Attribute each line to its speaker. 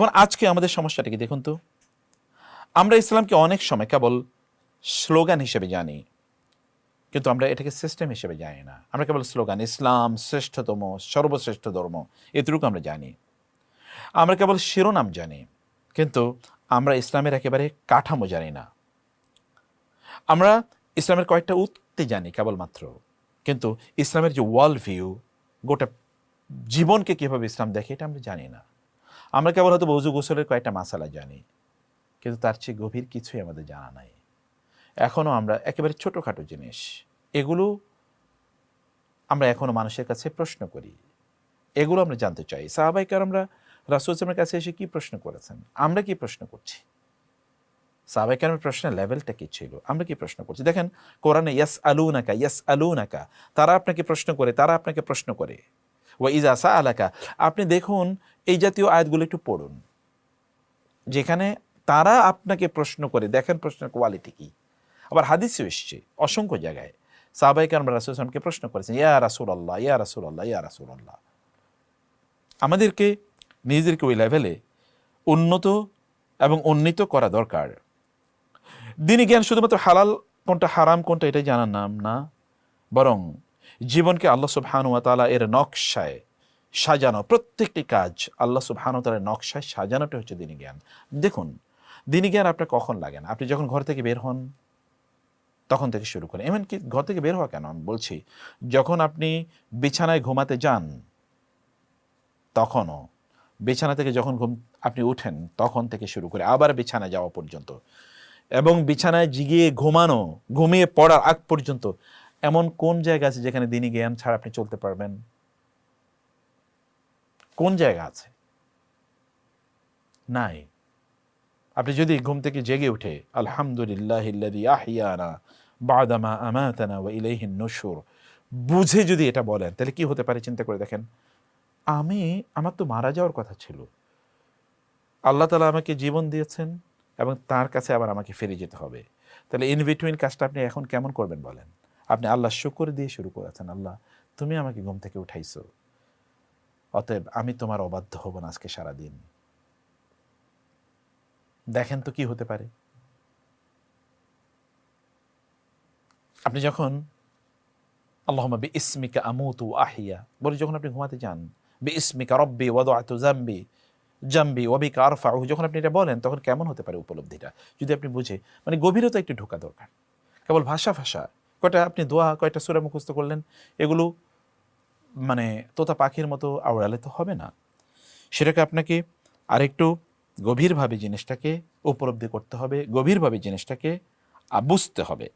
Speaker 1: এখন আজকে আমাদের সমস্যাটা কি দেখুন তো? আমরা ইসলামকে অনেক সময় কেবল স্লোগান হিসেবে জানি, কিন্তু আমরা এটাকে সিস্টেম হিসেবে জানি না। আমরা কেবল স্লোগান, ইসলাম শ্রেষ্ঠতম, সর্বশ্রেষ্ঠ ধর্ম, এতটুকু আমরা জানি। আমরা কেবল শিরোনাম জানি, কিন্তু আমরা ইসলামের একেবারে কাঠামো জানি না। আমরা ইসলামের কয়েকটা উক্তি জানি কেবলমাত্র, কিন্তু ইসলামের যে ওয়ার্ল্ড ভিউ গোটা জীবনকে কীভাবে ইসলাম দেখে এটা আমরা জানি না। আমরা কেবল হয়তো বৌজু গোসলের কয়েকটা মাসালা জানি, কিন্তু তার চেয়ে গভীর কিছুই আমাদের জানা নাই। এখনও আমরা একেবারে ছোটোখাটো জিনিস, এগুলো আমরা এখনও মানুষের কাছে প্রশ্ন করি। এগুলো আমরা জানতে চাই। সাহাবাইকার আমরা রাসুল ইসলামের কাছে এসে কি প্রশ্ন করেছেন? আমরা কি প্রশ্ন করছি? সাহাবাইকার প্রশ্নের লেভেলটা কি ছিল? আমরা কি প্রশ্ন করছি? দেখেন, কোরআনে ইয়াস আলু নাকা ইয়াস আলু নাকা তারা আপনাকে প্রশ্ন করে, তারা আপনাকে প্রশ্ন করে। ও ইজা সা আলাকা আপনি দেখুন এই জাতীয় আয়াতগুলো একটু পড়ুন। যেখানে তারা আপনাকে প্রশ্ন করে, দেখেন প্রশ্নের কোয়ালিটি কি। আবার হাদিসও এসছে, অসংখ্য জায়গায়। সাহাবাইকে আমরা রাসুল প্রশ্ন করেছেন, ইয়া রাসুল আল্লাহ ইয়া রাসুল আল্লাহ ইয়া রাসুল আল্লাহ আমাদেরকে, নিজেদেরকে ওই লেভেলে উন্নত এবং উন্নীত করা দরকার। দিনই জ্ঞান শুধুমাত্র হালাল কোনটা হারাম, কোনটা এটাই জানার নাম না। বরং জীবনকে আল্লাহ সুবহানুয়া তালা এর নকশায় সাজানো, প্রত্যেকটি কাজ আল্লাহ সুবহানু তালার নকশায় সাজানোটা হচ্ছে দিনী জ্ঞান। দেখুন, দিনী জ্ঞান আপনার কখন লাগে না? আপনি যখন ঘর থেকে বের হন, তখন থেকে শুরু করেন। এমনকি ঘর থেকে বের হওয়া কেন? আমি বলছি, যখন আপনি বিছানায় ঘুমাতে যান, তখনও বিছানা থেকে যখন ঘুম, আপনি উঠেন, তখন থেকে শুরু করে আবার বিছানায় যাওয়া পর্যন্ত। এবং বিছানায় জিগিয়ে ঘুমানো, ঘুমিয়ে পড়ার আগ পর্যন্ত এমন কোন জায়গা আছে যেখানে দিনী জ্ঞান ছাড়া আপনি চলতে পারবেন? কোন জায়গা আছে? নাই। আপনি যদি ঘুম থেকে জেগে উঠে আলহামদুলিল্লাহ বাদামা আমাতানা নুশুর বুঝে যদি এটা বলেন, তাহলে কি হতে পারে চিন্তা করে দেখেন? আমি, আমার তো মারা যাওয়ার কথা ছিল। আল্লাহ তালা আমাকে জীবন দিয়েছেন এবং তার কাছে আবার আমাকে ফিরে যেতে হবে। তাহলে ইন বিটুইন কাজটা আপনি এখন কেমন করবেন বলেন? আপনি আল্লাহ শুকর দিয়ে শুরু করেছেন, আল্লাহ তুমি আমাকে ঘুম থেকে উঠাইছো। অতএব আমি তোমার অবাধ্য হব না আজকে সারাদিন। দেখেন তো কি হতে পারে। আপনি যখন আল্লাহমা বি ইসমিকা আমুতু আহিয়া, বলে যখন আপনি ঘুমাতে যান বি ইসমিকা রব্বি ওয়াদু জাম্বি জাম্বি ওবিকা আরফা যখন আপনি এটা বলেন, তখন কেমন হতে পারে উপলব্ধিটা? যদি আপনি বুঝে মানে গভীরতা একটু ঢোকা দরকার। কেবল ভাষা ভাষা, কয়টা আপনি দোয়া, কয়টা সুরা মুখস্থ করলেন, এগুলো মানে তোতা পাখির মতো আওড়ালে তো হবে না। সেটাকে আপনাকে আরেকটু গভীরভাবে জিনিসটাকে উপলব্ধি করতে হবে, গভীরভাবে জিনিসটাকে বুঝতে হবে।